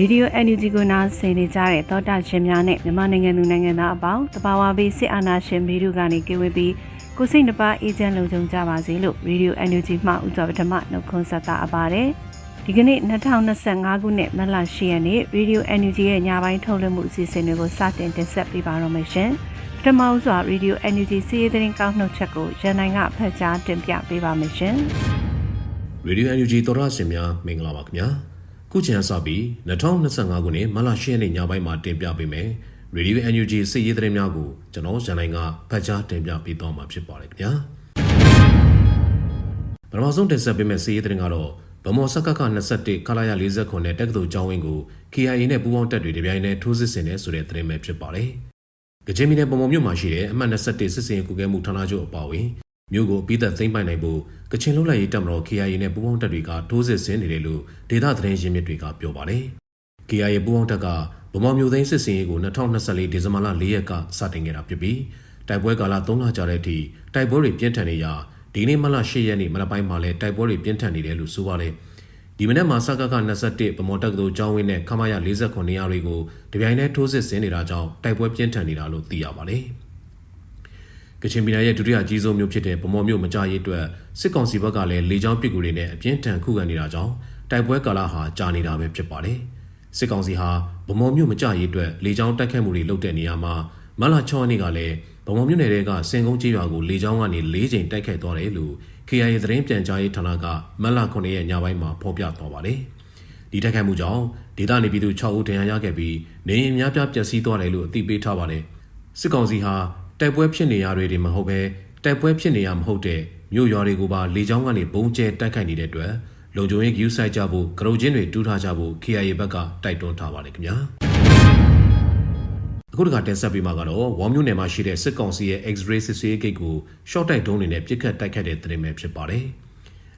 ရေဒီယို NUG ကိုနားဆင်နေကြတဲ့သောတာရှင်များနဲ့မြန်မာနိုင်ငံသူနိုင်ငံသားအပေါင်းတဘာဝဘေးစစ်အာဏာရှင်ဗီရုကနေကင်းဝေးပြီးကိုစိတ်နှပါအေဂျင့်လုံခြုံကြပါစေလို့ရေဒီယို NUG မှဥစွာပထမနှုတ်ခွန်းဆက်တာအပါတယ်ဒီကနေ့2025ခုနှစ်မတ်လ10ရက်နေ့ရေဒီယို NUG ရဲ့ညပိုင်းထုတ်လွှင့်မှုအစီအစဉ်တွေကိုစတင်တင်ဆက်ပေးပါတော့မယ်ရှင်ပထမစွာရေဒီယို NUG စီးရီးသတင်းကောက်နှုတ်ချက်ကိုရန်နိုင်ကဖတ်ကြားတင်ပြပေးပါမယ်ရှင်ရေဒီယို NUG သောရရှင်များမင်္ဂလာပါခင်ဗျာ ခုချိန်စပြီး2025ခုနှစ်မလ10ရက်နေ့ညပိုင်းမှာတင်ပြပေးမယ်ရေဒီယို NUG စစ်ရေးသတင်းများကိုကျွန်တော်ရန်နိုင်ကဖတ်ကြားတင်ပြပေးသွားမှာဖြစ်ပါတယ်ခင်ဗျာပထမဆုံးတင်ဆက်ပေးမယ့်စစ်ရေးသတင်းကတော့ဗမော်စက်ကက21ခလာရ40နဲ့တက္ကသိုလ်ကျောင်းဝင်းကို KIA နဲ့ပူးပေါင်းတပ်တွေတပြိုင်တည်းထိုးစစ်ဆင်နေဆိုတဲ့သတင်းပဲဖြစ်ပါတယ်ကချင်ပြည်နယ်ပုံပုံမြို့မှာရှိတဲ့အမှတ်21စစ်စင်ကုကဲမှုဌာနချုပ်အပါအဝင် မြို့ကိုအပိသက်သိမ်းပိုက်နိုင်ဖို့ကချင်လူလိုက်ရေးတပ်မတော် KIA နဲ့ပူးပေါင်းတပ်တွေကထိုးစစ်ဆင်နေတယ်လို့ဒေသသတင်းရင်းမြစ်တွေကပြောပါတယ်။ KIA ပူးပေါင်းတပ်ကဗမာမျိုးသိန်းစစ်စင်ရေးကို2024ဒီဇင်ဘာလ4ရက်ကစတင်ခဲ့တာဖြစ်ပြီးတိုက်ပွဲကာလ3လကြာတဲ့အထိတိုက်ပွဲတွေပြင်းထန်နေရာဒီနေ့မလ10ရက်နေ့မနက်ပိုင်းမှာလည်းတိုက်ပွဲတွေပြင်းထန်နေတယ်လို့ဆိုပါတယ်။ဒီမနေ့မှာစကက21ဗမော်တက္ကသိုလ်ကျောင်းဝင်းနဲ့ခမရ49နေရာတွေကိုတပြိုင်တည်းထိုးစစ်ဆင်နေတာကြောင့်တိုက်ပွဲပြင်းထန်နေတာလို့သိရပါတယ်။ ကချင်ပြည်နယ်ရဲ့ဒုတိယကြီးဆုံးမြို့ဖြစ်တဲ့ဗမော်မြို့မကြရေးအတွက်စစ်ကောင်စီဘက်ကလည်းလေကြောင်းပစ်ကူတွေနဲ့အပြင်းထန်ခုခံနေတာကြောင့်တိုက်ပွဲကာလဟာကြာနေတာပဲဖြစ်ပါတယ်။စစ်ကောင်စီဟာဗမော်မြို့မကြရေးအတွက်လေကြောင်းတိုက်ခိုက်မှုတွေလုပ်တဲ့နေရာမှာမလ6ရက်နေ့ကလည်းဗမော်မြို့နယ်တွေကစင်ကုန်းကြီးရွာကိုလေကြောင်းကနေ၄ချိန်တိုက်ခိုက်သွားတယ်လို့ KIA သတင်းပြန်ကြားရေးဌာနကမလ9ရက်ညပိုင်းမှာဖော်ပြသွားပါတယ်။ဒီတိုက်ခိုက်မှုကြောင့်ဒေသနေပြည်သူ6ဦးဒဏ်ရာရခဲ့ပြီးနေအိမ်များပြားပျက်စီးသွားတယ်လို့အသိပေးထားပါတယ်။စစ်ကောင်စီဟာ တိုက်ပွဲဖြစ်နေရတွေတွေမဟုတ်ပဲတိုက်ပွဲဖြစ်နေရမဟုတ်တဲ့မြို့ရွာတွေကိုပါလေကြောင်းကနေပုံကျဲတိုက်ခိုက်နေတဲ့အတွက်လုံခြုံရေးဂရုစိုက်ကြဖို့ကရုချင်းတွေတူးထားကြဖို့ KIA ဘက်ကတိုက်တွန်းထားပါတယ်ခင်ဗျာအခုတခါတင်ဆက်ပေးမှာကတော့ဝေါ်မြို့နယ်မှာရှိတဲ့စစ်ကောင်စီရဲ့ X-ray စစ်ဆေးဂိတ်ကို short တိုက်ဒုံးတွေနဲ့ပြစ်ခတ်တိုက်ခတ်တဲ့သတင်းပဲဖြစ်ပါတယ်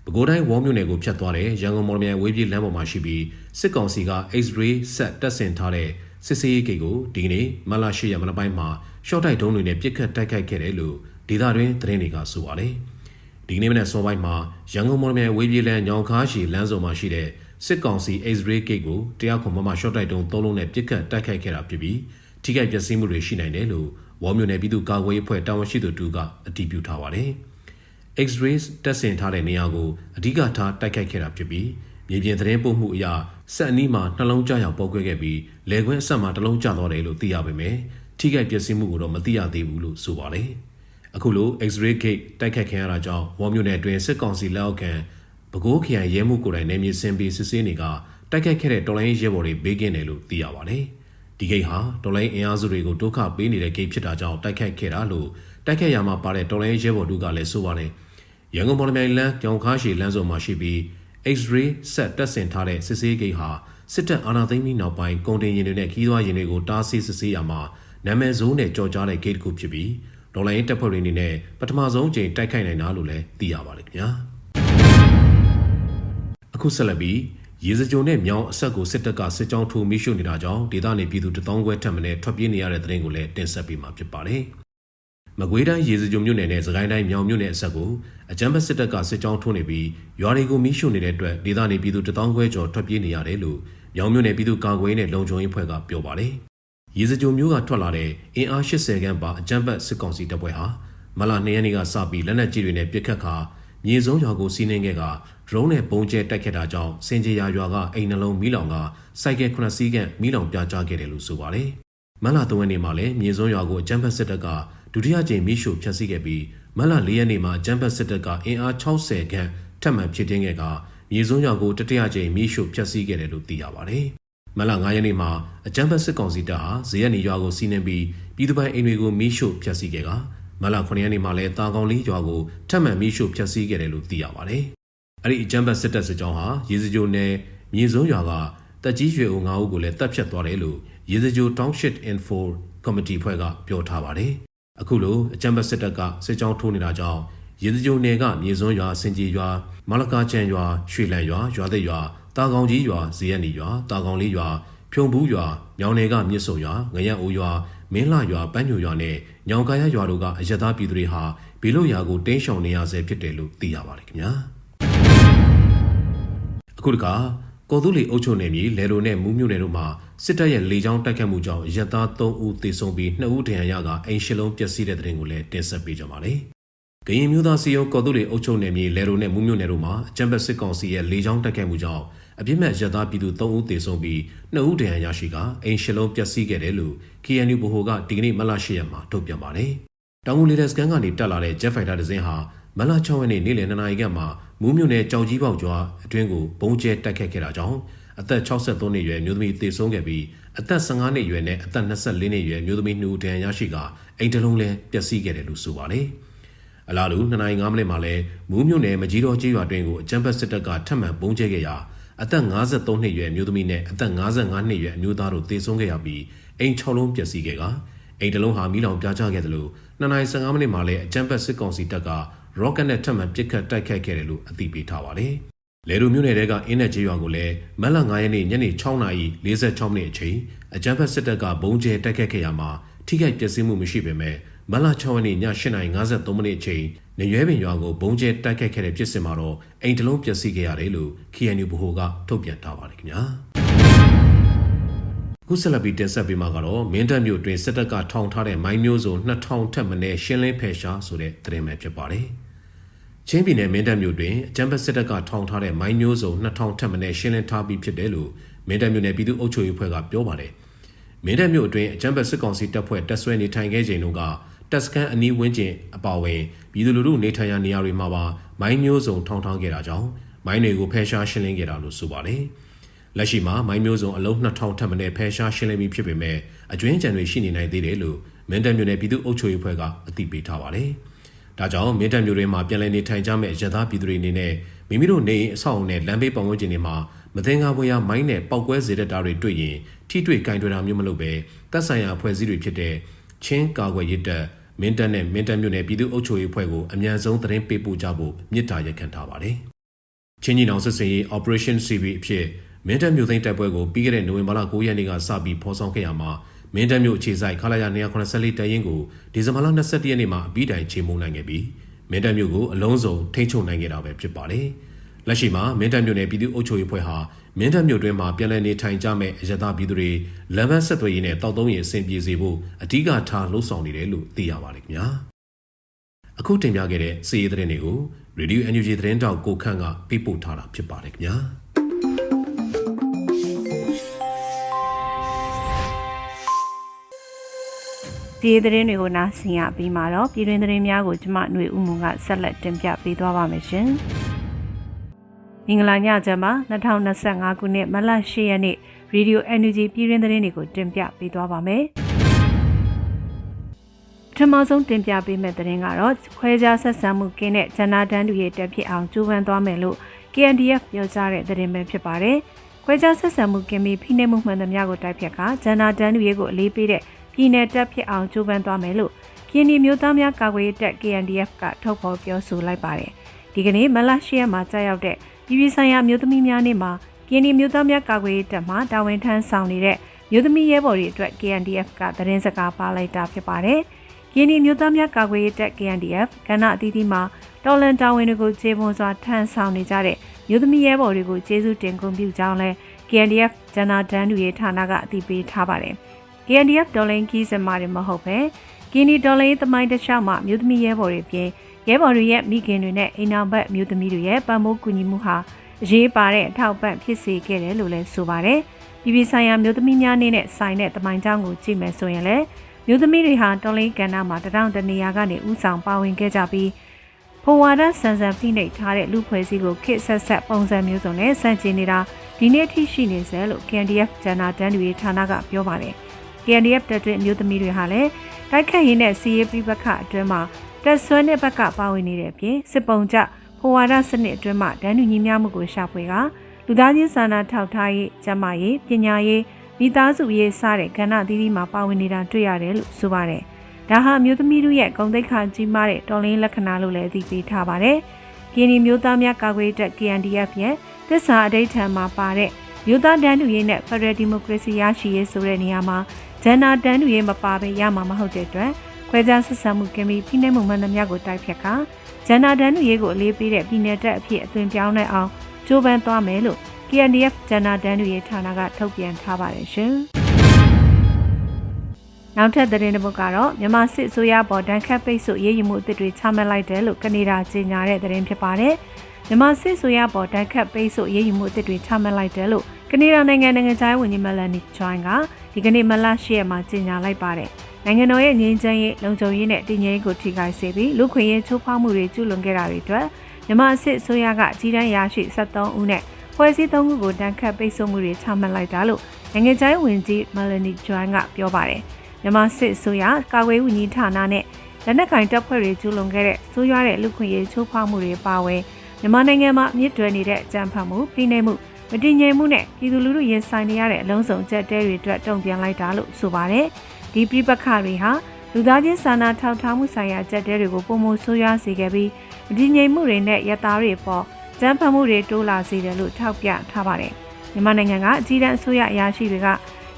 ပဲခူးတိုင်းဝေါ်မြို့နယ်ကိုဖျက်သွားတဲ့ရန်ကုန်မော်လမြိုင်ဝေးပြေးလမ်းပေါ်မှာရှိပြီးစစ်ကောင်စီက X-ray ဆက်တက်ဆင်ထားတဲ့စစ်စေးဂိတ်ကိုဒီကနေ့မလရှိရမနက်ပိုင်းမှာ ရှော့တိုက်ဒုံးတွေနဲ့ပစ်ခတ်တိုက်ခိုက်ခဲ့တယ်လို့ဒေသတွင်းသတင်းတွေကဆိုပါတယ်။ဒီကနေ့မနက်စောပိုင်းမှာရန်ကုန်မော်လမြိုင်ဝေးပြေးလမ်းညောင်ခါရှိလမ်းစုံမှာရှိတဲ့စစ်ကောင်စီ X-ray gate ကိုတရားခွန်မမရှော့တိုက်ဒုံးသုံးလုံးနဲ့ပစ်ခတ်တိုက်ခိုက်ခဲ့တာဖြစ်ပြီးထိခိုက်ပျက်စီးမှုတွေရှိနိုင်တယ်လို့ဝေါ်မြို့နယ်ပြည်သူ့ကာကွယ်ရေးအဖွဲ့တာဝန်ရှိသူတူကအတည်ပြုထားပါတယ်။ X-ray တက်ဆင်ထားတဲ့နေရာကိုအဓိကထားတိုက်ခိုက်ခဲ့တာဖြစ်ပြီးမြေပြင်သတင်းပို့မှုအရဆက်အနီးမှာနှလုံးကြောက်ရောက်ပေါက်ကွဲခဲ့ပြီးလေခွင်းအဆက်မှာတစ်လုံးကျသွားတယ်လို့သိရပါမယ်။ ထိခိုက်ပျက်စီးမှုကိုတော့မသိရသေးဘူးလို့ဆိုပါတယ်။အခုလို X-ray gate တိုက်ခတ်ခံရတာကြောင့်ဝေါ်မြို့နယ်အတွင်းစစ်ကောင်စီလက်အောက်ခံပဲခူးခရိုင်ရဲမှုကိုယ်တိုင်နေမြေစင်ပြီးစစ်ဆေးနေကတိုက်ခတ်ခဲ့တဲ့တော်လိုင်းရဲဘော်တွေဘေးကင်းတယ်လို့သိရပါတယ်။ဒီဂိတ်ဟာတော်လိုင်းအင်အားစုတွေကိုဒုက္ခပေးနေတဲ့ဂိတ်ဖြစ်တာကြောင့်တိုက်ခတ်ခဲ့တာလို့တိုက်ခတ်ရမှာပါတဲ့တော်လိုင်းရဲဘော်တို့ကလည်းဆိုပါတယ်။ရန်ကုန်မော်လမြိုင်လမ်းကြောင်ခါရှိလမ်းစုံမှာရှိပြီး X-ray ဆက်တက်ဆင်ထားတဲ့စစ်ဆေးဂိတ်ဟာစစ်တပ်အာဏာသိမ်းပြီးနောက်ပိုင်းကုန်တင်ယာဉ်တွေနဲ့ခီးသွွားယာဉ်တွေကိုတားဆီးစစ်ဆေးရမှာ နာမည်ဆိုးနဲ့ကြော်ကြားတဲ့ဂိတ်တစ်ခုဖြစ်ပြီးဒေါ်လာရင်းတပ်ဖွဲ့တွေအနေနဲ့ပထမဆုံးချိန်တိုက်ခိုက်နိုင်တာလို့လည်းသိရပါတယ်ခင်ဗျာအခုဆက်လက်ပြီးရေစကြိုနဲ့မြောင်းအဆက်ကိုစစ်တပ်ကစစ်ကြောင်းထိုးမိရှုနေတာကြောင့်ဒေသနေပြည်သူတထောင်ခွဲထပ်မံထွက်ပြေးနေရတဲ့တဲ့ရင်ကိုလည်းတင်ဆက်ပေးမှာဖြစ်ပါတယ်မကွေးတိုင်းရေစကြိုမြို့နယ်နဲ့စကိုင်းတိုင်းမြောင်မြို့နယ်အဆက်ကိုအကြမ်းဖက်စစ်တပ်ကစစ်ကြောင်းထိုးနေပြီးရွာတွေကိုမိရှုနေတဲ့အတွက်ဒေသနေပြည်သူတထောင်ခွဲကျော်ထွက်ပြေးနေရတယ်လို့မြောင်မြို့နယ်ပြည်သူ့ကာကွယ်ရေးနဲ့လုံခြုံရေးဖွဲ့ကပြောပါတယ်။ ရေစကြိုမျိုးကထွက်လာတဲ့အင်အား80ခန်းပါအကြမ်းဖက်စစ်ကောင်စီတပ်ဖွဲ့ဟာမလ2ရက်နေ့ကစပြီးလက်နက်ကြီးတွေနဲ့ပစ်ခတ်ခါမြေစုံရွာကိုစီးနှင်းခဲ့ကဒရုန်းနဲ့ပုံကျဲတိုက်ခတ်တာကြောင့်စင်ကြေရာရွာကအိမ်နှလုံးမီးလောင်ကစိုက်ကယ်9စီးကမီးလောင်ပြကြားခဲ့တယ်လို့ဆိုပါတယ်။မတ်လ3ရက်နေ့မှာလည်းမြေစွန်းရွာကိုအကြမ်းဖက်စစ်တပ်ကဒုတိယကြိမ်မီးရှို့ဖျက်ဆီးခဲ့ပြီးမတ်လ4ရက်နေ့မှာအကြမ်းဖက်စစ်တပ်ကအင်အား60ခန့်ထပ်မံဖြစ်တင်းခဲ့ကမြေစွန်းရွာကိုတတိယကြိမ်မီးရှို့ဖျက်ဆီးခဲ့တယ်လို့သိရပါတယ်။ မတ်လ9ရက်နေ့မှာအကြမ်းဖက်စစ်ကောင်စီတပ်ဟာဇေယျနီရွာကိုစီးနှင်းပြီးပြည်သူ့ပိုင်အိမ်တွေကိုမီးရှို့ဖျက်ဆီးခဲ့ကမတ်လ9ရက်နေ့မှာလည်းတာကောင်လေးရွာကိုထပ်မံမီးရှို့ဖျက်ဆီးခဲ့တယ်လို့သိရပါတယ်။အဲ့ဒီအကြမ်းဖက်စစ်တပ်စစ်ကြောင်းဟာရေစကြိုနယ်မြေစွန်းရွာကတက်ကြီးရွှေအို9ဦးကိုလည်းတပ်ဖြတ်သွားတယ်လို့ရေစကြို Township Info Committee ဖွဲ့ကပြောထားပါတယ်။အခုလိုအကြမ်းဖက်စစ်တပ်ကစစ်ကြောင်းထိုးနေတာကြောင့်ရေစကြိုနယ်ကမြေစွန်းရွာစင်ကြီးရွာမလကာချန်ရွာရွှေလန်ရွာရွာသက်ရွာ တာကောင်ကြီးရွာဇေယျနီရွာတာကောင်လေးရွာဖြုံဘူးရွာညောင်နယ်ကမြစ်ဆုံရွာငရက်အိုရွာမင်းလှရွာပန်းညိုရွာနဲ့ညောင်ကာရရွာတို့ကအရသာပြည်သူတွေဟာဘီလို့ရွာကိုတင်းရှောင်နေရဆဲဖြစ်တယ်လို့သိရပါတယ်ခင်ဗျာအခုတခါကော်သူလီအုပ်ချုပ်နယ်မြေလေလိုနဲ့မူးမြို့နယ်တို့မှာစစ်တပ်ရဲ့လေကြောင်းတိုက်ခတ်မှုကြောင့်ရက်သား3ဦးသေဆုံးပြီး2ဦးဒဏ်ရာရကအိမ်ရှစ်လုံးပျက်စီးတဲ့တဲ့တင်ကိုလည်းတင်ဆက်ပေးကြပါမယ်။ကရင်မျိုးသားစီယုံကော်သူလီအုပ်ချုပ်နယ်မြေလေလိုနဲ့မူးမြို့နယ်တို့မှာအကြံဖက်စစ်ကောင်စီရဲ့လေကြောင်းတိုက်ခတ်မှုကြောင့် အပြစ်မဲ့ရက်သားပြည်သူ3ဦးသေဆုံးပြီး2ဦးဒဏ်ရာရရှိကအိမ်ရှစ်လုံးပျက်စီးခဲ့တယ်လို့ KNU ဗဟိုကဒီကနေ့မလ8ရက်မှာထုတ်ပြန်ပါတယ်။တောင်ငူလေတပ်စကန်ကနေတက်လာတဲ့ Jet Fighter တစ်စင်းဟာမလ6ရက်နေ့နေ့လယ်2နာရီခန့်မှာမူးမြို့နယ်ကြောင်ကြီးပေါက်ကျွာအတွင်းကိုဘုံကျဲတိုက်ခတ်ခဲ့တာကြောင့်အသက်63နှစ်အရွယ်မျိုးသမီးသေဆုံးခဲ့ပြီးအသက်15နှစ်အရွယ်နဲ့အသက်24နှစ်အရွယ်မျိုးသမီး2ဦးဒဏ်ရာရရှိကအိမ်တလုံးလည်းပျက်စီးခဲ့တယ်လို့ဆိုပါတယ်။အလားတူ2နာရီ5မိနစ်မှာလဲမူးမြို့နယ်မကြီးတော်ကြီးရွာတွင်ကိုအကြမ်းဖက်စစ်တပ်ကထပ်မံဘုံကျဲခဲ့ရာ အသက်53နှစ်အရွယ်မျိုးသမီးနဲ့အသက်55နှစ်အရွယ်အမျိုးသားတို့သေဆုံးခဲ့ရပြီးအိမ်6လုံးပျက်စီးခဲ့ကအိမ်တလုံးဟာမီးလောင်ပြာကျခဲ့တယ်လို့2နာရီ15မိနစ်မှာလဲအကြမ်းဖက်စစ်ကောင်စီတပ်က rocket နဲ့ထပ်မံပစ်ခတ်တိုက်ခိုက်ခဲ့တယ်လို့အသိပေးထားပါတယ်။လေဒိုမြို့နယ်ကအင်းနဲ့ကျေးရွာကိုလည်းမက်လ9ရက်နေ့ညနေ6:46မိနစ်အချိန်အကြမ်းဖက်စစ်တပ်ကဘုံကျဲတိုက်ခိုက်ခဲ့ရမှာထိခိုက်ပျက်စီးမှုမရှိပေမဲ့ မက်လ6ရက်နေ့ည8:53မိနစ်အချိန်နေရွဲပင်ရွာကိုဘုံကျဲတိုက်ခိုက်ခဲ့တဲ့ဖြစ်စဉ်မှာတော့အိမ်တလုံးပျက်စီးခဲ့ရတယ်လို့ KNU ဗဟိုကထုတ်ပြန်ထားပါတယ်ခင်ဗျာ။ခုဆက်လက်ပြီးတင်ဆက်ပေးမှာကတော့မင်းတပ်မြို့တွင်စစ်တပ်ကထောင်ထားတဲ့မိုင်းမျိုးစုံ2000ထက်မနည်းရှင်းလင်းဖယ်ရှားဆိုတဲ့သတင်းပဲဖြစ်ပါတယ်။ချင်းပြည်နယ်မင်းတပ်မြို့တွင်အကြမ်းဖက်စစ်တပ်ကထောင်ထားတဲ့မိုင်းမျိုးစုံ2000ထက်မနည်းရှင်းလင်းထားပြီးဖြစ်တယ်လို့မင်းတပ်မြို့နယ်ပြည်သူ့အုပ်ချုပ်ရေးဖွဲ့ကပြောပါတယ်။မင်းတပ်မြို့အတွင်းအကြမ်းဖက်စစ်ကောင်စီတပ်ဖွဲ့တပ်ဆွဲနေထိုင်ခဲ့ချိန်တုန်းက တပ်စခန်းအနီးဝန်းကျင်အပါအဝင်ပြည်သူလူထုနေထိုင်ရာနေရာတွေမှာပါမိုင်းမျိုးစုံထောင်ထောင်းခဲ့တာကြောင့်မိုင်းတွေကိုဖယ်ရှားရှင်းလင်းခဲ့တာလို့ဆိုပါတယ်။လက်ရှိမှာမိုင်းမျိုးစုံအလုံး2000ထပ်မံဖယ်ရှားရှင်းလင်းပြီးဖြစ်ပေမဲ့အကျွင်းကြံတွေရှိနေနိုင်သေးတယ်လို့မင်းတပ်မြို့နယ်ပြည်သူ့အုပ်ချုပ်ရေးဖွဲ့ကအသိပေးထားပါတယ်။ဒါကြောင့်မင်းတပ်မြို့တွေမှာပြည်လည်နေထိုင်ကြမဲ့ရသားပြည်သူတွေအနေနဲ့မိမိတို့နေအိမ်အဆောက်အုံနဲ့လမ်းဘေးပတ်ဝန်းကျင်တွေမှာမသင်္ကာဖွယ်ရာမိုင်းနဲ့ပောက်ကွဲစေတဲ့တာတွေတွေ့ရင်ထိတွေ့ကင်တွေ့တာမျိုးမလုပ်ပဲတပ်ဆိုင်ရာအဖွဲ့အစည်းတွေဖြစ်တဲ့ချင်းကာကွယ်ရေးတပ် မင်းတပ်နဲ့မင်းတပ်မြို့နယ်ပြည်သူ့အုပ်ချုပ်ရေးဖွဲ့ကိုအမြန်ဆုံးသတင်းပေးပို့ကြဖို့မြစ်တာရက်ခံထားပါတယ်။ချင်းကြီးနောင်စစ်စင်ရေး Operation CB အဖြစ်မင်းတပ်မြို့သိမ်းတပ်ပွဲကိုပြီးခဲ့တဲ့နိုဝင်ဘာလ9ရက်နေ့ကစပြီးဖော်ဆောင်ခဲ့ရမှာမင်းတပ်မြို့အခြေစိုက်ခလာရ294တရင်ကိုဒီဇင်ဘာလ22ရက်နေ့မှာအပြီးတိုင်ချေမှုန်းနိုင်ခဲ့ပြီးမင်းတပ်မြို့ကိုအလုံးစုံထိန်းချုပ်နိုင်ခဲ့တာပဲဖြစ်ပါတယ်။ လက်ရှိမှာမင်းတပ်မြို့နယ်ပြည်သူ့အုပ်ချုပ်ရေးဖွဲ့ဟာမင်းတပ်မြို့တွင်းမှာပြည်내နေထိုင်ကြမဲ့အရသာပြည်သူတွေလမ်းမဆက်သွယ်ရေးနဲ့တောက်သုံးရေးအဆင်ပြေစေဖို့အဓိကထားလှုံ့ဆော်နေတယ်လို့သိရပါတယ်ခင်ဗျာအခုတင်ပြခဲ့တဲ့စီးရီးသတင်းတွေကို Radio NUG သတင်းတောက်ကိုခန့်ကပေးပို့ထားတာဖြစ်ပါတယ်ခင်ဗျာ ဒီသတင်းတွေကိုနားဆင်ရပြီးမှတော့ပြည်တွင်သတင်းများကိုကျမຫນွေဦးမွန်ကဆက်လက်တင်ပြပေးသွားပါမယ်ရှင်။မ င်္ဂလာညချမ်းပါ2025ခုနှစ်မလ10ရက်နေ့ Radio Energy ပြည်တွင်သတင်းတွေကိုတင်ပြပေးသွားပါမယ်။ပထမဆုံးတင်ပြပေးမယ့်သတင်းကတော့ခွဲခြားဆက်ဆံမှုကင်းတဲ့ဂျန်နာတန်းတူရဲ့တက်ဖြစ်အောင်ကြိုးပမ်းသွားမယ်လို့ KNDF ပြောကြားတဲ့သတင်းပဲဖြစ်ပါတယ်။ခွဲခြားဆက်ဆံမှုကင်းပြီးဖိနှိပ်မှုမှန်သမျှကိုတိုက်ဖြတ်ကဂျန်နာတန်းတူရဲ့ကိုအလေးပေးတဲ့ပြည်내တက်ဖြစ်အောင်ကြိုးပမ်းသွားမယ်လို့ကင်းဒီမျိုးသားများကာကွယ်ရေးတပ် KNDF ကထုတ်ဖော်ပြောဆိုလိုက်ပါတယ်။ဒီကနေ့မလ10ရက်မှာကြာရောက်တဲ့ ပြည်ပြည်ဆိုင်ရာမျိုးသမီးများနေ့မှာကင်းဒီမျိုးသားများကာကွယ်ရေးတပ်မှတာဝန်ထမ်းဆောင်နေတဲ့မျိုးသမီးရဲဘော်တွေအတွက် KNDF ကသတင်းစကားပါလိုက်တာဖြစ်ပါတယ်။ကင်းဒီမျိုးသားများကာကွယ်ရေးတပ် KNDF ကဏ္ဍအသီးသီးမှာတော်လန်တာဝန်တွေကိုခြေပွန်စွာထမ်းဆောင်နေကြတဲ့မျိုးသမီးရဲဘော်တွေကိုကျေးဇူးတင်ဂုဏ်ပြုကြောင်းလဲ KNDF ဂျန်နာဒန်တူရဲ့ဌာနကအသိပေးထားပါတယ်။ KNDF ဒေါ်လင်းကီးစင်မာတွေမဟုတ်ပဲကင်းဒီဒေါ်လင်းသမိုင်းတစ်လျှောက်မှာမြို့သမီးရဲဘော်တွေပြင်က ရဲဘော်တွေရဲ့မိခင်တွေနဲ့အိမ်နောက်ဘက်မျိုးသမီးတွေရဲ့ပံ့ပိုးကူညီမှုဟာအရေးပါတဲ့အထောက်ပံ့ဖြစ်စေခဲ့တယ်လို့လည်းဆိုပါတယ်။ပြည်ပဆိုင်ရာမျိုးသမီးများနဲ့ဆိုင်တဲ့တမိုင်းကြောင်းကိုကြည့်မယ်ဆိုရင်လည်းမျိုးသမီးတွေဟာတော်လေးကဏ္ဍမှာတထောင်တနေရာကနေဥဆောင်ပါဝင်ခဲ့ကြပြီးဖိုဝါဒဆန်ဆန်ဖိနှိပ်ထားတဲ့လူဖွဲ့စည်းကိုခစ်ဆက်ဆက်ပုံစံမျိုးစုံနဲ့စန့်ကျင်နေတာဒီနေ့ထိရှိနေစေလို့ KNDF ဂျန်နာတန်းတွေဌာနကပြောပါတယ်။ KNDF တပ်တွင်မျိုးသမီးတွေဟာလည်းတိုက်ခတ်ရင်းနဲ့စီးရေးပြပခအတွင်းမှာ တက်ဆွဲတဲ့ဘက်ကပါဝင်နေတဲ့အပြင်စစ်ပုံကြဖိုဝါဒစနစ်အတွင်းမှာဒန်းတူညီမျှမှုကိုရှာဖွေကလူသားချင်းစာနာထောက်ထားရေးကျန်းမာရေးပညာရေးမိသားစုရေးစတဲ့ကဏ္ဍသီးသီးမှာပါဝင်နေတာတွေ့ရတယ်လို့ဆိုပါတယ်။ဒါဟာမျိုးသမီးတို့ရဲ့ဂုဏ်သိက္ခာကြီးမားတဲ့တော်လင်းလက္ခဏာလို့လည်းသိပေးထားပါတယ်။ကင်းဒီမျိုးသားများကာကွယ်တပ် KNDF ရဲ့သစ္စာအဋိဌာန်မှာပါတဲ့မျိုးသားတန်းတူရေးနဲ့ Federal Democracy ရရှိရေးဆိုတဲ့နေရာမှာဂျန်နာတန်းတူရေးမပါဘဲရမှာမဟုတ်တဲ့အတွက် ခွဲခြားဆက်ဆံမှုကင်းပြီးဖိနှိပ်မှုမှန်သမျှကိုတိုက်ဖြတ်ကာဂျန်နာတန်းတူရေးကိုအလေးပေးတဲ့ပြည်내တပ်အဖြစ်အသွင်ပြောင်းလဲအောင်ကြိုးပမ်းသွားမယ်လို့ KNDF ဂျန်နာတန်းတူရေးဌာနကထုတ်ပြန်ထားပါတယ်ရှင်။နောက်ထပ်သတင်းတစ်ပုဒ်ကတော့မြန်မာစစ်အစိုးရပေါ်တန်ခတ်ပိတ်ဆို့ရေးယူမှုအသစ်တွေချမှတ်လိုက်တယ်လို့ကနေဒါကြေညာတဲ့သတင်းဖြစ်ပါတယ်။မြန်မာစစ်အစိုးရပေါ်တန်ခတ်ပိတ်ဆို့ရေးယူမှုအသစ်တွေချမှတ်လိုက်တယ်လို့ကနေဒါနိုင်ငံနိုင်ငံခြားရေးဝန်ကြီးမလန်နီဂျွိုင်းကဒီကနေ့မလရှိရက်မှာကြေညာလိုက်ပါတယ်။ နိုင်ငံတော်ရဲ့ငြိမ်းချမ်းရေးလုံခြုံရေးနဲ့တည်ငြိမ်ရေးကိုထိခိုက်စေပြီးလူခွင့်ရေးချိုးဖောက်မှုတွေကျူးလွန်ခဲ့တာတွေအတွက်မြန်မာစစ်အစိုးရကအကြီးတန်းရရှိ73ဦးနဲ့ဖွဲ့စည်းသုံးခုကိုတန်ခတ်ပိတ်ဆို့မှုတွေချမှတ်လိုက်တာလို့နိုင်ငံခြားရေးဝန်ကြီးမလနီဂျွိုင်းကပြောပါတယ်။မြန်မာစစ်အစိုးရကာကွယ်ဝန်ကြီးဌာနနဲ့လက်နက်ကင်တပ်ဖွဲ့တွေကျူးလွန်ခဲ့တဲ့ဆိုးရွားတဲ့လူခွင့်ရေးချိုးဖောက်မှုတွေပါဝင်မြန်မာနိုင်ငံမှာမြစ်တွယ်နေတဲ့အကြမ်းဖက်မှုဖိနှိပ်မှုမတည်ငြိမ်မှုနဲ့ပြည်သူလူထုရင်ဆိုင်နေရတဲ့အလုံးစုံချက်တဲတွေအတွက်တုံ့ပြန်လိုက်တာလို့ဆိုပါတယ်။ ဒီပြပခတွေဟာလူသားချင်းစာနာထောက်ထားမှုဆိုင်ရာချက်တဲတွေကိုပုံမှုဆိုးရွားစေခဲ့ပြီးမတည်ငြိမ်မှုတွေနဲ့ရတာတွေပေါ်ကြမ်းဖက်မှုတွေတိုးလာစေတယ်လို့ထောက်ပြထားပါတယ်။မြန်မာနိုင်ငံကအကြီးတန်းအစိုးရအရာရှိတွေက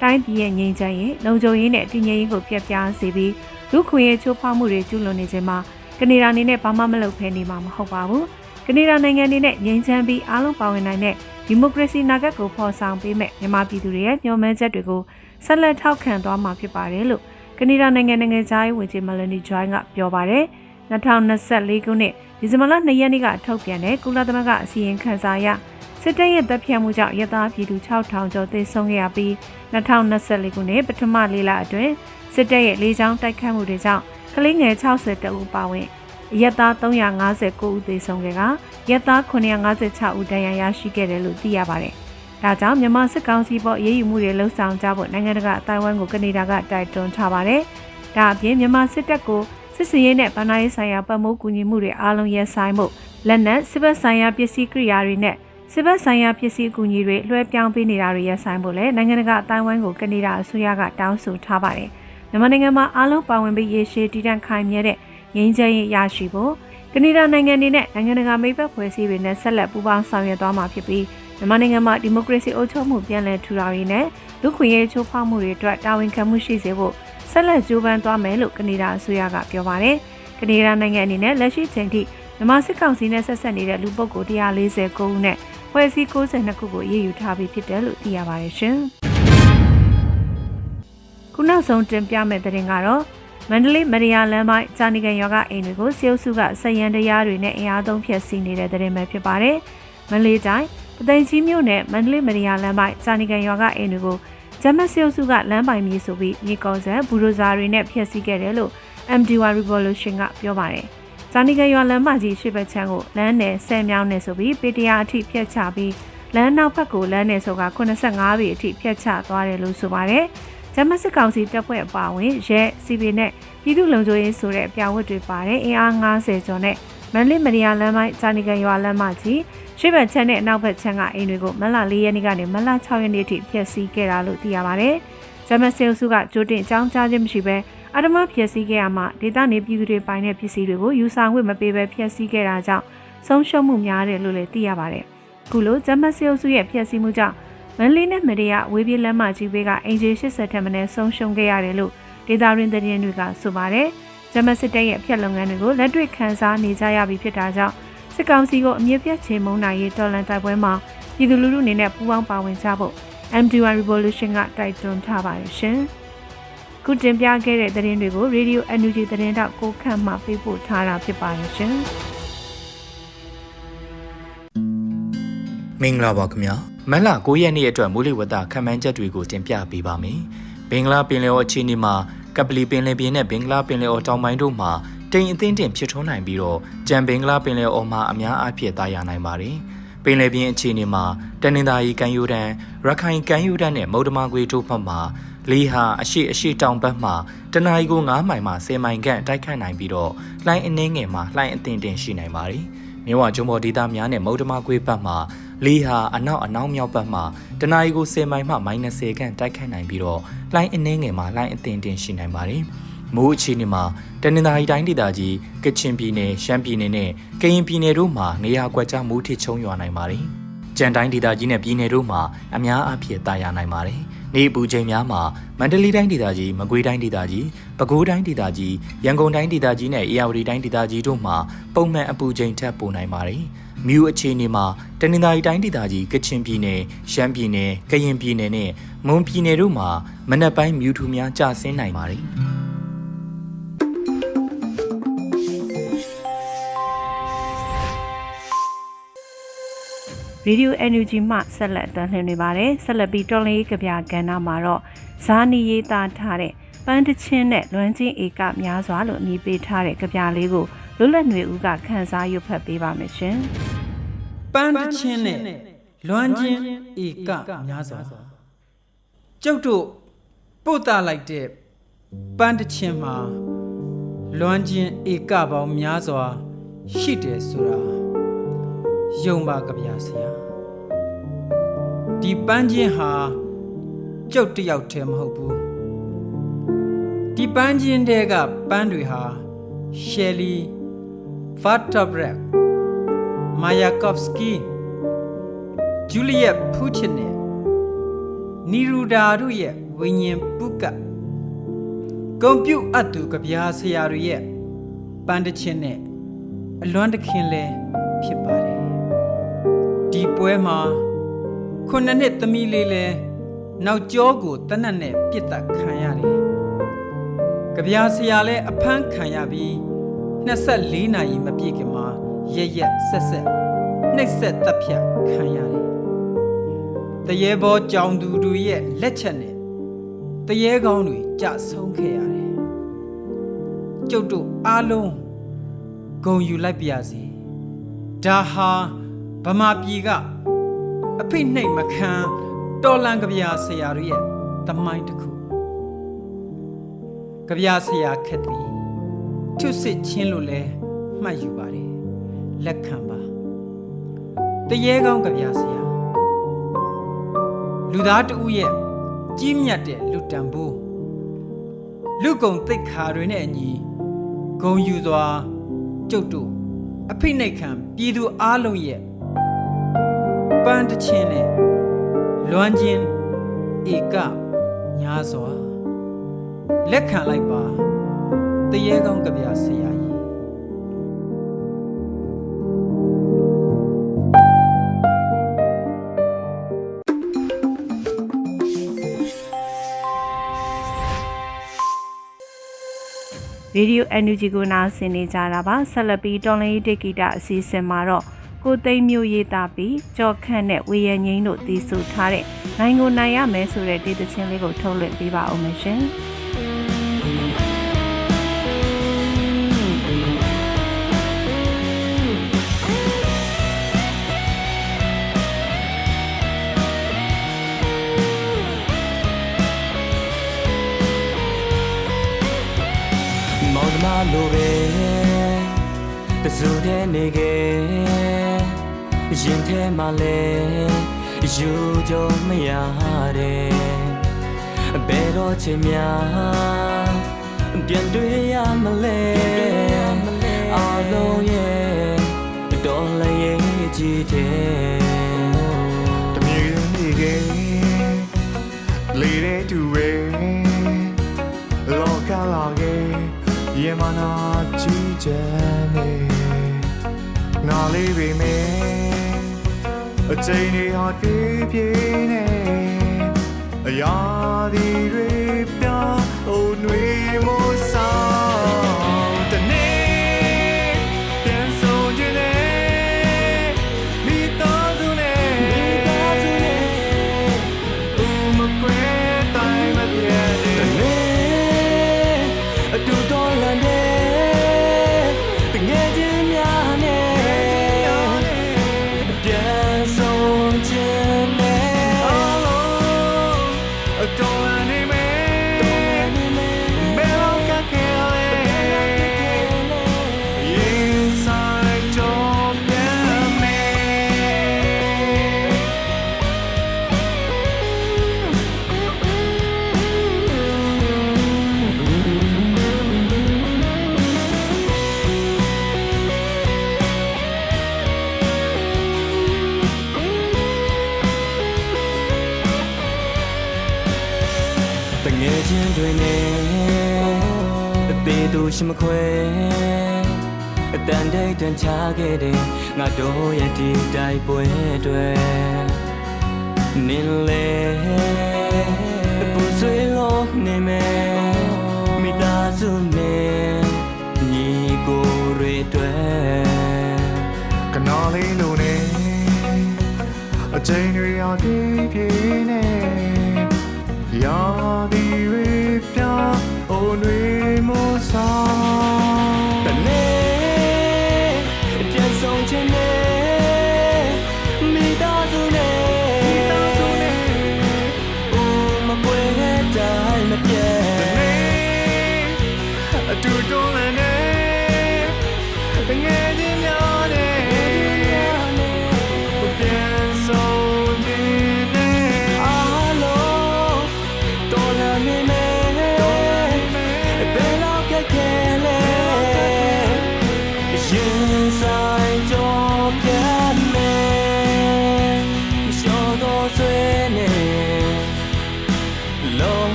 တိုင်းပြည်ရဲ့ငြိမ်းချမ်းရေးလုံခြုံရေးနဲ့တည်ငြိမ်ရေးကိုပြပြစေပြီးလူခွင့်ရေးချိုးဖောက်မှုတွေကျူးလွန်နေခြင်းမှာကနေဒါအနေနဲ့ဘာမှမလုပ်ဖဲနေမှာမဟုတ်ပါဘူး။ကနေဒါနိုင်ငံအနေနဲ့ငြိမ်းချမ်းပြီးအားလုံးပါဝင်နိုင်တဲ့ဒီမိုကရေစီနာဂတ်ကိုဖော်ဆောင်ပေးမဲ့မြန်မာပြည်သူတွေရဲ့ညှော်မှန်းချက်တွေကို ဆက်လက်ထောက်ခံသွားမှာဖြစ်ပါတယ်လို့ကနေဒါနိုင်ငံနိုင်ငံသားရေးဝန်ကြီးမလနီဂျွိုင်းကပြောပါတယ်2024ခုနှစ်ဒီဇင်ဘာလ2ရက်နေ့ကထုတ်ပြန်တဲ့ကုလသမဂ္ဂအစည်းအဝေးခန်းစာအရစစ်တပ်ရဲ့တပ်ဖြတ်မှုကြောင့်ရသားပြည်သူ6000ကျော်သေဆုံးခဲ့ရပြီး2024ခုနှစ်ပထမလေးလအတွင်းစစ်တပ်ရဲ့လေကြောင်းတိုက်ခတ်မှုတွေကြောင့်ကလေးငယ်60တဦးပါဝင်ရက်သား359ဦးသေဆုံးခဲ့ကရက်သား956ဦးဒဏ်ရာရရှိခဲ့တယ်လို့သိရပါတယ်။ ဒါကြောင့်မြန်မာစစ်ကောင်စီပေါ်ရေးယူမှုတွေလှုံ့ဆော်ကြဖို့နိုင်ငံတကာအတိုင်းအဝိုင်းကိုကနေဒါကတိုက်တွန်းထားပါတယ်။ဒါအပြင်မြန်မာစစ်တပ်ကိုစစ်စင်ရေးနဲ့ဗဏ္ဍာရေးဆိုင်ရာပတ်မိုးကူညီမှုတွေအားလုံးရပ်ဆိုင်မှုလက်နက်စစ်ဘက်ဆိုင်ရာပစ္စည်းကိရိယာတွေနဲ့စစ်ဘက်ဆိုင်ရာပစ္စည်းအကူအညီတွေလွှဲပြောင်းပေးနေတာတွေရပ်ဆိုင်ဖို့လည်းနိုင်ငံတကာအတိုင်းအဝိုင်းကိုကနေဒါအစိုးရကတောင်းဆိုထားပါတယ်။မြန်မာနိုင်ငံမှာအားလုံးပါဝင်ပြီးရေရှည်တည်တံ့ခိုင်မြဲတဲ့ငြိမ်းချမ်းရေးရရှိဖို့ကနေဒါနိုင်ငံအနေနဲ့နိုင်ငံတကာမိတ်ဘက်ဖွဲ့စည်းတွေနဲ့ဆက်လက်ပူးပေါင်းဆောင်ရွက်သွားမှာဖြစ်ပြီး မြန်မာနိုင်ငံမှာဒီမိုကရေစီအုပ်ချုပ်မှုပြန်လည်ထူထောင်ရေးနဲ့လူခွင့်ရေးချိုးဖောက်မှုတွေအတွက်တာဝန်ခံမှုရှိစေဖို့ဆက်လက်ကြိုးပမ်းသွားမယ်လို့ကနေဒါအစိုးရကပြောပါတယ်။ကနေဒါနိုင်ငံအနေနဲ့လက်ရှိချိန်ထိမြန်မာစစ်ကောင်စီနဲ့ဆက်ဆက်နေတဲ့လူပုဂ္ဂိုလ်149ဦးနဲ့ဖွဲ့စည်း62ခုကိုအရေးယူထားပြီးဖြစ်တယ်လို့သိရပါတယ်ရှင်။ခုနောက်ဆုံးတင်ပြမယ့်သတင်းကတော့မန္တလေးမရိယာလမ်းပိုင်းဂျာနီကန်ရွာကအိမ်တွေကိုစီအုပ်စုကဆက်ရန်တရားတွေနဲ့အင်အားသုံးဖျက်ဆီးနေတဲ့တဲ့ရင်ပဲဖြစ်ပါတယ်။မန္တလေးတိုင်း ပသိမ်ကြီးမြို့နယ်မန္တလေးမရိယာလမ်းပိုင်းဂျာနီကန်ရွာကအိမ်တွေကိုဂျမတ်စီအုပ်စုကလမ်းပိုင်မြေဆိုပြီးမြေကော်ဆက်ဘူရိုဇာတွေနဲ့ဖျက်ဆီးခဲ့တယ်လို့ MDY Revolution ကပြောပါတယ်။ဂျာနီကန်ရွာလမ်းမကြီးရှေ့ဘက်ချမ်းကိုလမ်းနယ်ဆယ်မြောင်းနယ်ဆိုပြီးပေတရာအထိဖျက်ချပြီးလမ်းနောက်ဘက်ကိုလမ်းနယ်ဆိုက85ပေအထိဖျက်ချသွားတယ်လို့ဆိုပါတယ်။ဂျမစစ်ကောင်စီတပ်ဖွဲ့အပါအဝင်ရဲစီပီနဲ့ပြည်သူ့လုံခြုံရေးဆိုတဲ့အပြာဝတ်တွေပါတယ်အင်အား90ကျော်နဲ့ မန္တလေးမရီယာလမ်းပိုင်းဂျာနီကန်ရွာလမ်းမကြီးရှေ့ဘက်ချမ်းနဲ့အနောက်ဘက်ချမ်းကအိမ်တွေကိုမလ၄ရက်နေ့ကနေမလ6ရက်နေ့ထိဖျက်ဆီးခဲ့တာလို့သိရပါတယ်။ဂျမဆေလ်စုကကြိုတင်အကြောင်းကြားခြင်းမရှိဘဲအဓမ္မဖျက်ဆီးခဲ့ရမှဒေသနေပြည်သူတွေပိုင်တဲ့ပစ္စည်းတွေကိုယူဆောင်ခွင့်မပေးဘဲဖျက်ဆီးခဲ့တာကြောင့်ဆုံးရှုံးမှုများတယ်လို့လည်းသိရပါတယ်။ခုလိုဂျမဆေလ်စုရဲ့ဖျက်ဆီးမှုကြောင့်မန်လေးနဲ့မရေရဝေးပြေးလမ်းမကြီးဘေးကအင်ဂျီ80ထက်မနည်းဆုံးရှုံးခဲ့ရတယ်လို့ဒေတာရင်းသတင်းတွေကဆိုပါတယ်။ ဂျမစစ်တပ်ရဲ့အဖြတ်လုပ်ငန်းတွေကိုလက်တွေ့ခန်းစားနေကြရပြီဖြစ်တာကြောင့်စစ်ကောင်စီကိုအမြင့်ပြတ်ချေမှုန်းနိုင်ရေးတော်လှန်တိုက်ပွဲမှာပြည်သူလူထုအနေနဲ့ပူးပေါင်းပါဝင်ကြဖို့ MDY Revolution ကတိုက်တွန်းထားပါတယ်ရှင်။ခုတင်ပြခဲ့တဲ့သတင်းတွေကို Radio NUG သတင်းတောက်ကိုခန့်မှပေးပို့ထားတာဖြစ်ပါတယ်ရှင်။မင်္ဂလာပါခင်ဗျာမက်လ9ရက်နေ့အတွက်မိုးလေဝသခန့်မှန်းချက်တွေကိုတင်ပြပေးပါမယ်ဘင်္ဂလားပင်လယ်အော်အခြေအနေမှာ ကပလီပင်လယ်ပြင်နဲ့ဘင်္ဂလားပင်လယ်အော်တောင်ပိုင်းတို့မှာတိမ်အသင်းတင်ဖြစ်ထွန်းနိုင်ပြီးတော့ကြံဘင်္ဂလားပင်လယ်အော်မှာအများအားဖြင့်သားရနိုင်ပါတယ်ပင်လယ်ပြင်အခြေအနေမှာတနင်္သာရီကမ်းရိုးတန်းရခိုင်ကမ်းရိုးတန်းနဲ့မုဒ္ဓမာခွေတို့ဘက်မှာလီဟာအရှိအရှိတောင်ဘက်မှာတနအီကို9မိုင်မှ10မိုင်ခန့်တိုက်ခတ်နိုင်ပြီးတော့လှိုင်းအနှင်းငယ်မှာလှိုင်းအသင်းတင်ရှိနိုင်ပါတယ်မြဝကျွန်းပေါ်ဒေသများနဲ့မုဒ္ဓမာခွေဘက်မှာလီဟာအနောက်အနောက်မြောက်ဘက်မှာတနအီကို10မိုင်မှ -30 ခန့်တိုက်ခတ်နိုင်ပြီးတော့ လှိုင်းအနှင်းငယ်မှာလှိုင်းအသင်းတင်ရှိနိုင်ပါတယ်မိုးအခြေအနေမှာတနင်္သာရီတိုင်းဒေသကြီးကချင်ပြည်နယ်ရှမ်းပြည်နယ်နဲ့ကရင်ပြည်နယ်တို့မှာနေရာကွက်ကြားမိုးထစ်ချုံရွာနိုင်ပါတယ်။ကြံတိုင်းဒေသကြီးနဲ့ပြည်နယ်တို့မှာအများအပြားတာယာနိုင်ပါတယ်။ နေပူချိန်များမှာမန္တလေးတိုင်းဒေသကြီးမကွေးတိုင်းဒေသကြီးပဲခူးတိုင်းဒေသကြီးရန်ကုန်တိုင်းဒေသကြီးနဲ့အေရဝတီတိုင်းဒေသကြီးတို့မှာပုံမှန်အပူချိန်ထက်ပိုနိုင်ပါတယ်။မြူအခြေအနေမှာတနင်္သာရီတိုင်းဒေသကြီးကချင်ပြည်နယ်ရှမ်းပြည်နယ်ကရင်ပြည်နယ်နဲ့မွန်ပြည်နယ်တို့မှာမနက်ပိုင်းမြူထူများကျဆင်းနိုင်ပါတယ်။ Radio NUG မှဆက်လက်တင်လှည့်နေပါတယ်ဆက်လက်ပြီးတော်လေးကဗျာကဏ္ဍမှာတော့ဇာနီရေးသားထားတဲ့ပန်းတချင်းနဲ့လွမ်းချင်းဧကများစွာလို့အမည်ပေးထားတဲ့ကဗျာလေးကိုလွတ်လပ်ຫນွေဦးကခန်းစားရွတ်ဖတ်ပေးပါမယ်ရှင်ပန်းတချင်းနဲ့လွမ်းချင်းဧကများစွာကျုပ်တို့ပို့တာလိုက်တဲ့ပန်းတချင်းမှာလွမ်းချင်းဧကပေါင်းများစွာရှိတယ်ဆိုတာ ယုံပါကြဗျာဆရာဒီပန်းချင်းဟာကျုပ်တယောက်တည်းမဟုတ်ဘူးဒီပန်းချင်းတဲကပန်းတွေဟာရှယ်လီဗတ်တာဘရက်မာယာကော့ဖ်စကီဂျူလီယက်ဖူချင်နဲ့နီရူဒါတို့ရဲ့ဝိညာဉ်ပုကကွန်ပျူအပ်သူကဗျာဆရာတွေရဲ့ပန်းတချင်းနဲ့အလွမ်းတခင်လဲဖြစ်ပါတယ် ဒီပွဲမှာခုနှစ်နှစ်သမီးလေးလဲနောက်ကျောကိုတနတ်နဲ့ပြစ်တက်ခံရတယ်ကဗျာဆရာလဲအဖမ်းခံရပြီး24နာရီမပြည့်ခင်မှာရက်ရက်ဆက်ဆက်နှိပ်ဆက်တပ်ဖြတ်ခံရတယ်။တရေဘောကြောင်သူတို့ရဲ့လက်ချက်နဲ့တရေကောင်းတွေကြဆုံးခဲ့ရတယ်။ကျုပ်တို့အားလုံးဂုံယူလိုက်ပါရစေ။ဒါဟာ ဗမာပြည်ကအဖိနှိတ်မခံတော်လန်ကဗျာဆရာတို့ရဲ့တမိုင်းတစ်ခု။ကဗျာဆရာခက်သည်ထွတ်စစ်ချင်းလို့လဲမှတ်ယူပါတယ်။လက်ခံပါတရေကောင်းကြပြဆရာလူသားတဦးရဲ့ကြီးမြတ်တဲ့လူတံပိုးလူကုံတိတ်ခါတွေနဲ့အညီဂုံယူစွာကျုပ်တို့အဖိနှိတ်ခံပြည်သူအားလုံးရဲ့ ပန်းတချင်းနဲ့လွမ်းချင်းဧကညာစွာလက်ခံလိုက်ပါတရေကောင်းကြပြဆရာကြီးရေဒီယို NUG ကိုနားဆင်နေကြတာပါဆက်လက်ပြီးတော်လိုင်းတေဂီတာအစီအစဉ်မှာတော့ ကိုသိမ်းမျိုးရေးသားပြီးကြော်ခန့်နဲ့ဝေရငိမ့်တို့တည်ဆူထားတဲ့နိုင်ကိုနိုင်ရမယ်ဆိုတဲ့ဒေသချင်းလေးကိုထုတ်လွှင့်ပေးပါဦးမယ်ရှင်မောင်သမားလိုပဲ တစုတဲ့နေခဲ့ရင်ထဲမှာလဲယူကြုံမရတဲ့ဘယ်တော့ချင်များပြန်တွေ့ရမလဲအားလုံးရဲ့တော်လည်းရဲ့ကြည့်တဲ့တမြေနေကေလေတဲ့တူဝဲလောကလာကေယေမနာကြည့်ချင်နေနာ လေးပေမဲ့အချိန်တွေဟာပြေးပြေးနေအရာဒီတွေပြောင်းအိုနွေမိုး သေးသူရှိမခွဲအတန်တိတ်တန်ချခဲ့တဲ့ငါတို့ရဲ့ဒီတိုက်ပွဲတွေနင်းလေပူဆွေးလို့နေမယ်မိသားစုနဲ့ညီကိုတွေတွေ့ကနော်လေးလိုနေအချိန်တွေအောင်ပြေးပြေးနေရာဒီတွေပြောင်းအိုနွေ မိုး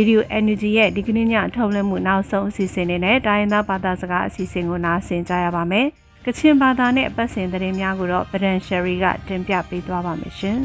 ရေဒီယို NUG ရဲ့ဒီကနေ့ညထုတ်လွှင့်မှုနောက်ဆုံးအစီအစဉ်တွေနဲ့တိုင်းရင်းသားဘာသာစကားအစီအစဉ်ကိုနားဆင်ကြရပါမယ်။ကချင်ဘာသာနဲ့အပတ်စဉ်သတင်းများကိုတော့ဗဒန်ရှယ်ရီကတင်ပြပေးသွားပါမယ်ရှင်။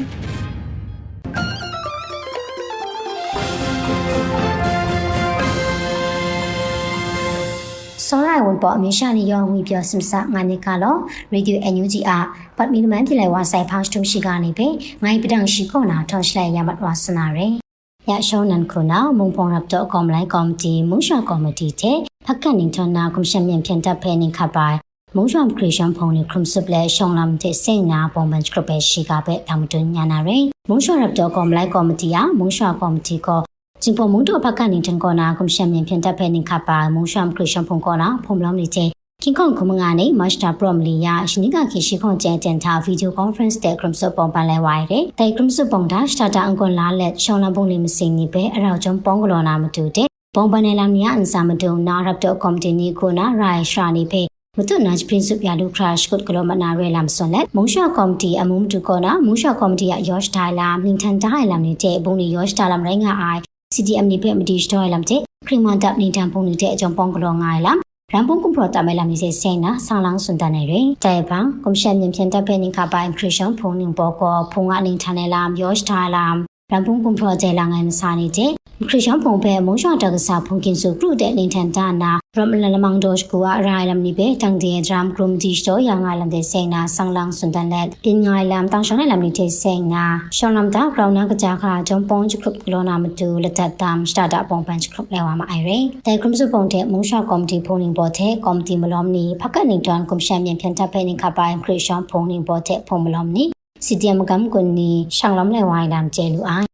စောရိုင်ဝန်ပေါ်အမေရှာနေရောဝီပြောစမစငါနေကလောရေဒီယိုအန်ယူဂျီအပတ်မီနမန်ပြလဲဝါဆိုင်ဖောင်းစတုရှိကနေပဲငိုင်းပဒံရှိကောနာထောင်းရှလိုက်ရမတ်ဝါစနာရယ် ရရှောင်းနန်ခုနာမုံဖုံရပ်တော့ကောမလိုင်းကောမတီမုံရှောကောမတီတဲ့ဖက်ကန်နင်းထနာကွန်ရှင်မြန်ဖြန်တပ်ဖဲနင်းခပိုင်မုံရှောခရစ်ယာန်ဖုံနေခရုစပ်လဲရှောင်းလမ်တဲ့စိနာပုံမန်စကပဲရှိကပဲတမတွညာနာရင်မုံရှောရပ်တော့ကောမလိုင်းကောမတီယာမုံရှောကောမတီကောကျင်းပေါ်မုံတော့ဖက်ကန်နင်းထန်ကောနာကွန်ရှင်မြန်ဖြန်တပ်ဖဲနင်းခပိုင်မုံရှောခရစ်ယာန်ဖုံကောနာဖုံလောင်းနေတဲ့ ခင်ခွန်ခုမငါနေမတ်တာပရမလီယာရှင်နိကခေရှိခွန်ကျန်ကျန်တာဗီဒီယိုကွန်ဖရင့်တဲ့ Crimson စုပုံပန်လဲဝိုင်တဲ့တဲ့ Crimson စုပုံတာစတာတာအန်ကွန်လာလက်ရှောင်းလန်ပုံလေးမစင်နေပဲအရောက်ကျုံပေါင်းကလောနာမတူတဲ့ဘုံပန်နယ်လာမြအန်စာမတုံနာရပ်တော့ကွန်တီနီကိုနာရိုင်ရှာနေပဲမတုနာချပင်းစုပြလူခရရှ်ကုတ်ကလောမနာရဲလာမစွန်လက်မုံရှော့ကော်မတီအမုံတူကောနာမုံရှော့ကော်မတီကယော့ရှ်တိုင်လာမင်ထန်တိုင်လာနေတဲ့ဘုံနေယော့ရှ်တိုင်လာမရိုင်းကအိုင် CDM နေပဲမတီရှ်တိုင်လာမတဲ့ခရီမန်တပ်နေတံပုံနေတဲ့အကြောင်းပေါင်းကလောငါလာ ရန်ပုံကွန်ပရတာမဲလာမီစေစိန်နာဆောင်းလောင်းစွန်တန်နေရယ်တိုင်ပန်ကွန်ရှင်မြင်ဖြန်တပ်ဖဲနေခပိုင်ခရစ်ရှန်ဖုန်နင်ဘောကောဖုန်ကနေထန်နေလာမျိုးစတိုင်လာ ရန်ပုံပုံ project လာငိုင်းမစာနေတဲ့ခရစ်ယာန်ပုံပဲမုံရွှာတကစားဖုန်ကင်စုကရုတဲ့လင်ထန်တာနာရမလလမန်ဒိုရှ်ကူအရိုင်လမ်နိဘေတန်ဒီဒရမ်ဂရုမ်ဒီရှ်တော့ရငါလမ်တဲ့စိန်နာဆန်လန်စွန်တန်လက်ပင်ငိုင်လမ်တန်ရှောင်းလမ်နိတဲ့စိန်နာရှောင်းလမ်တာဂရောင်းနာကကြခါဂျုံပုံချခုကလောနာမတူလက်သက်တမ်စတာတာပုံပန်ချခုလဲဝါမအိုင်ရဲတဲဂရုမ်စုပုံတဲ့မုံရွှာကော်မတီဖုန်နင်းပေါ်တဲ့ကော်မတီမလောမနီဖကတ်နေတန်ကွန်ရှင်မြန်ဖြန်တပ်ပဲနေခပိုင်ခရစ်ယာန်ဖုန်နင်းပေါ်တဲ့ဖုန်မလောမနီ စီဒီအမ်ကမ်ကွန်နီရှောင်းလမ်လဲဝိုင်လမ်ကျဲလူအိုင်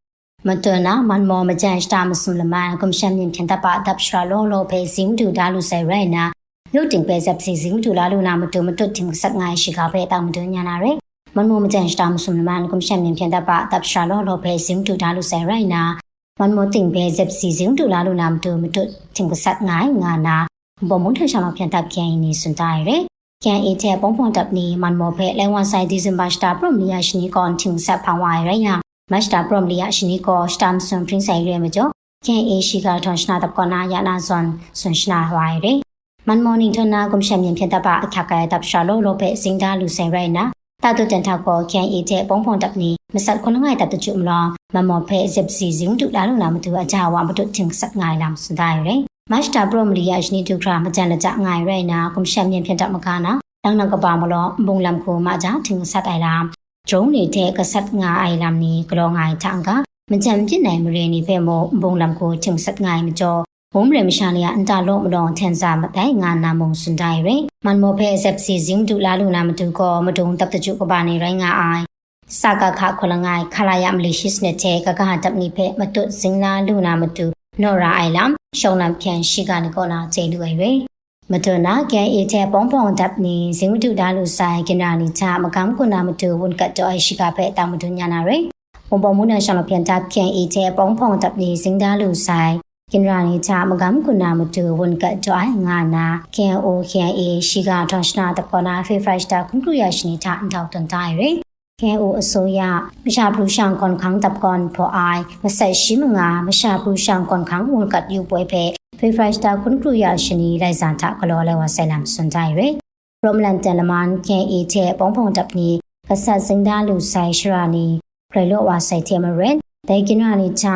မတနာမန်မောမကြန်စတာမဆုလမန်ကွန်ရှင်မြင်ပြန်တပါတပ်ရှရာလောလောဖေစင်းတူဒါလူဆယ်ရိုင်နာလုတ်တင်ပဲဇပ်စီစင်းတူလာလူနာမတူမတွတ်တင်ဆက်ငိုင်းရှိကပဲတောင်မတူညာနာရယ်မန်မောမကြန်စတာမဆုလမန်ကွန်ရှင်မြင်ပြန်တပါတပ်ရှရာလောလောဖေစင်းတူဒါလူဆယ်ရိုင်နာမန်မောတင်ပဲဇပ်စီစင်းတူလာလူနာမတူမတွတ်တင်ဆက်ငိုင်းငါနာဘောမုန်ထရှာမပြန်တပ်ကျင်းနေစွန်တိုင်ရယ် ကန်အေတဲ့ပုံပွန်တပ်နီမန်မောဖဲလဲဝန်ဆိုင်ဒီဇင်ဘာစတာပရမီယာရှနီကွန်တင်ဆက်ဖောင်းဝိုင်ရယ်ညာမတ်တာပရမလီယာရှိနီကိုစတမ်ဆွန်ပရင်ဆိုင်ရဲမကျော်ကန်အေရှိကထွန်ရှနာတပ်ကနာယာနာဇွန်ဆွန်ရှနာဟဝိုင်ရဲမန်မော်နင်းထနာကွန်ရှင်မြင်ဖြစ်တပါအခါကဲတပ်ရှာလိုလိုပဲစင်ဒါလူဆိုင်ရိုင်နာတာတုတန်ထောက်ကိုကန်အေတဲ့ပုံဖုံတပ်နီမဆက်ခုနငိုင်တပ်တကျုမလောမမော်ဖဲဇက်စီဇင်းတူလာလုံနာမတူအကြဝမတုချင်းဆက်ငိုင်လမ်စန်ဒိုင်ရဲမတ်တာပရမလီယာ ရှိနီတူခရာမကြန်လကြငိုင်ရိုင်နာကွန်ရှင်မြင်ဖြစ်တမကနာလောင်နကပါမလောဘုံလမ်ကိုမကြထင်းဆက်တိုင်လာကျုံနေတဲ့ကဆတ်ငါအိုင်လမ်နီကလောငိုင်ချန်ကမကြံပြစ်နိုင်မရနေဖဲမောဘုံလမ်ကိုချင်းဆက်ငိုင်မကျော်ဘုံရမရှာလျာအန်တာလုံးမလောထန်စာမတိုင်ငါနာမုံစွန်တိုင်ရယ်မန်မောဖဲဆက်စီဇင်းတူလာလူနာမတူကောမတုံတပ်တကျုကပါနေရိုင်းငါအိုင်စကခခလငိုင်ခလာယမလီရှိစနဲ့တဲ့ကကဟာတပ်နိဖဲမတုဇင်းလာလူနာမတူ နော်ရာအိုင်လမ်ရှောင်းလမ်ပြန်ရှိကနေကောနာကျေလူရယ်မတနာကန်အေတဲ့ပုံပုံတပ်နေဇင်ဝတုဒါလူဆိုင်ကင်နာနီချမကမ်ကုနာမတူဝန်ကတ်တော့ရှိကဖဲတာမတူညာနာရယ်ပုံပုံမှုနဲ့ရှောင်းလပြန်တပ်ကန်အေတဲ့ပုံပုံတပ်နေဇင်ဒါလူဆိုင်ကင်ရာနီချမကမ်ကုနာမတူဝန်ကတ်တော့ငါနာကန်အိုကန်အေရှိကထောင်းရှနာတပ်ကနာဖေဖရိုက်တာကွန်ကရရှိနေတာအန်တောက်တန်တိုင်ရယ် ကဲအိုအစိုးရမရှာပလူရှောင်းကွန်ခန်းတပ်ကွန်ဖောအိုင်မဆက်ရှိမငါမရှာပလူရှောင်းကွန်ခန်းဝန်ကတ်ယူပွဲဖဲဖေဖရိုက်တာကွန်ကရရှိနေလိုက်စန်တာကလောလဲဝဆဲလမ်စွန်တိုင်ရယ်ရမလန်တန်လမန်ကေအေတဲ့ပုံဖုံတပ်နီကဆတ်စင်ဒါလူဆိုင်ရှရာနီဖရလောဝါဆိုင်တေမရင်ဒေကင်နာနီချ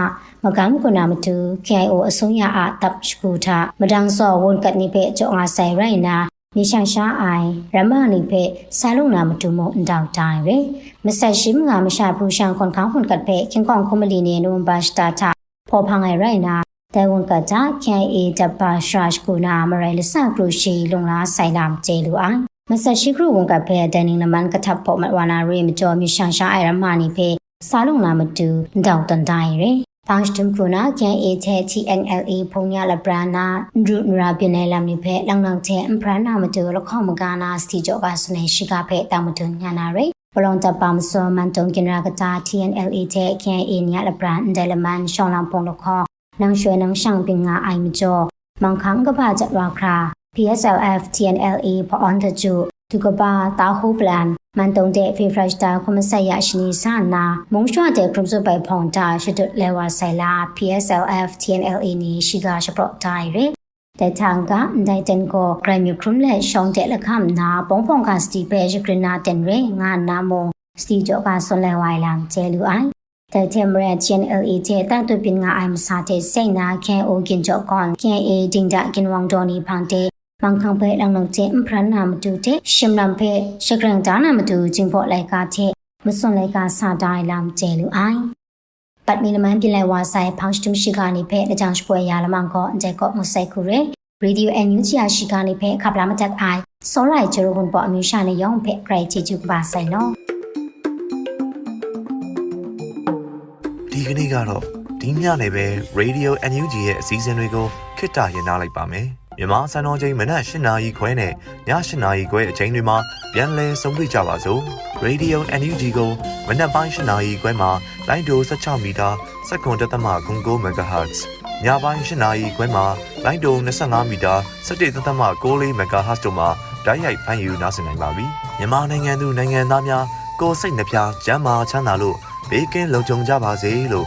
မကမ်ကုနာမတူ KIO အစိုးရအတပ်စကူတာမဒန်းစောဝန်ကတ်နိဖေကြောငါဆိုင်ရိုင်နာ နိရှာရှာအိုင်ရမနိဖေဆာလုံနာမတူမအန်တောက်တိုင်းရယ်မဆက်ရှိမငါမရှာဘူးရှန်ခွန်ခေါခွန်ကတ်ဖေခင်ကောင်ခုမလီနေနုံဘတ်စတာတာဖောဖငယ်ရိုင်နာတဲဝန်ကကြ KIA တပါရှရရှ်ကူနာမရဲလဆကရုရှိလုံလားဆိုင်လာကျေလူအိုင်မဆက်ရှိခရုဝန်ကဖေဒန်နင်းနမန်ကထပ်ဖို့မဝနာရီမကျော်မြရှာရှာအိုင်ရမနိဖေစာလုံနာမတူတောက်တန်တိုင်းရယ် ဘောင်းစတမ်ကူနာကန်အေချေ TNLA ဖုန်ရလဘရနာဒရုနရာပြနေလမ်နိဖေလောင်လောင်ချေအမ်ပရနာမတူလခေါမကနာစတီကြောကစနေရှိကဖေတာမတူညာနာရယ်ဘလောင်တပမ်ဆောမန်တုံကင်ရာကတာ TNLA ချေကန်အေညလဘရန်ဒဲလမန်ရှောင်းလောင်ပုံလခေါနန်းရွှေနန်းရှောင်းပင်ငါအိုင်မကျော်မောင်ခန်းကပါကြရာခရာ PSLF TNLA ပေါ်အန်တကျူ သူကပါတာဟိုပလန်မန်တုံတဲ့ဖေဖရက်တာခွန်ဆက်ရရှိနေစနာမုံရွှတဲ့ခရမ်စုပိုင်ဖောင်တာရှိတလဲဝဆိုင်လာ PSLF TNLA နေရှိကရှပတော့တိုင်းရတဲ့ထန်ကဒိုင်တန်ကိုဂရမ်ယူခရုလက်ရှောင်းတဲ့လက်ခမနာပုံဖုန်ကစတီပဲရခရနာတန်ရငါနာမစတီကြောကဆွန်လဲဝိုင်လမ်ကျဲလူအိုင်တဲ့တမရချန် LET တန်တူပင်ငါအိုင်မစာတဲ့စိတ်နာ KO ကင်ကြောကွန် KA ဒင်းဒကင်ဝမ်ဒိုနီဖန်တဲ့ မန်ခန့်ဖဲလောင်လုံးချင်းဖရန်နာမတူတဲ့ရှင်လမ်ဖဲရှကရန်ဒါနာမတူချင်းဖို့လိုက်ကတဲ့မစွန်လိုက်ကစာတိုင်းလမ်ကျဲလူအိုင်ပတ်မီနမန်ပြလဲဝါဆိုင်ဖောင်းစတုရှိကနေဖဲအကြောင်းပွဲရလမန်ကောအကျဲကောမဆိုင်ခုရဲရေဒီယိုအန်ယူချီယာရှိကနေဖဲခပ်လာမတက်အိုင်စောရိုင်ဂျရိုဘွန်ပေါ်အမျိုးရှာနေရောင်းဖဲဂရိတ်ချီချူပါဆိုင်နော်ဒီကနေ့ကတော့ဒီညနေပဲ Radio NUG ရဲ့အစည်းအဝေးတွေကိုခਿੱတရနာလိုက်ပါမယ် မြန်မာစံတော်ချိန်မနက်၈နာရီခွဲနဲ့ည၈နာရီခွဲအချိန်တွေမှာပြန်လည်ဆုံးဖြတ်ကြပါစို့ Radio NUG ကိုမနက်ပိုင်း၈နာရီခွဲမှာလိုင်းဒို16မီတာ7.9 MHz ညပိုင်း၈နာရီခွဲမှာလိုင်းဒို25မီတာ17.6 MHz တို့မှာဓာတ်ရိုက်ဖမ်းယူနားဆင်နိုင်ပါပြီမြန်မာနိုင်ငံသူနိုင်ငံသားများကိုယ်စိတ်နှပြကျန်းမာချမ်းသာလို့ဘေးကင်းလုံခြုံကြပါစေလို့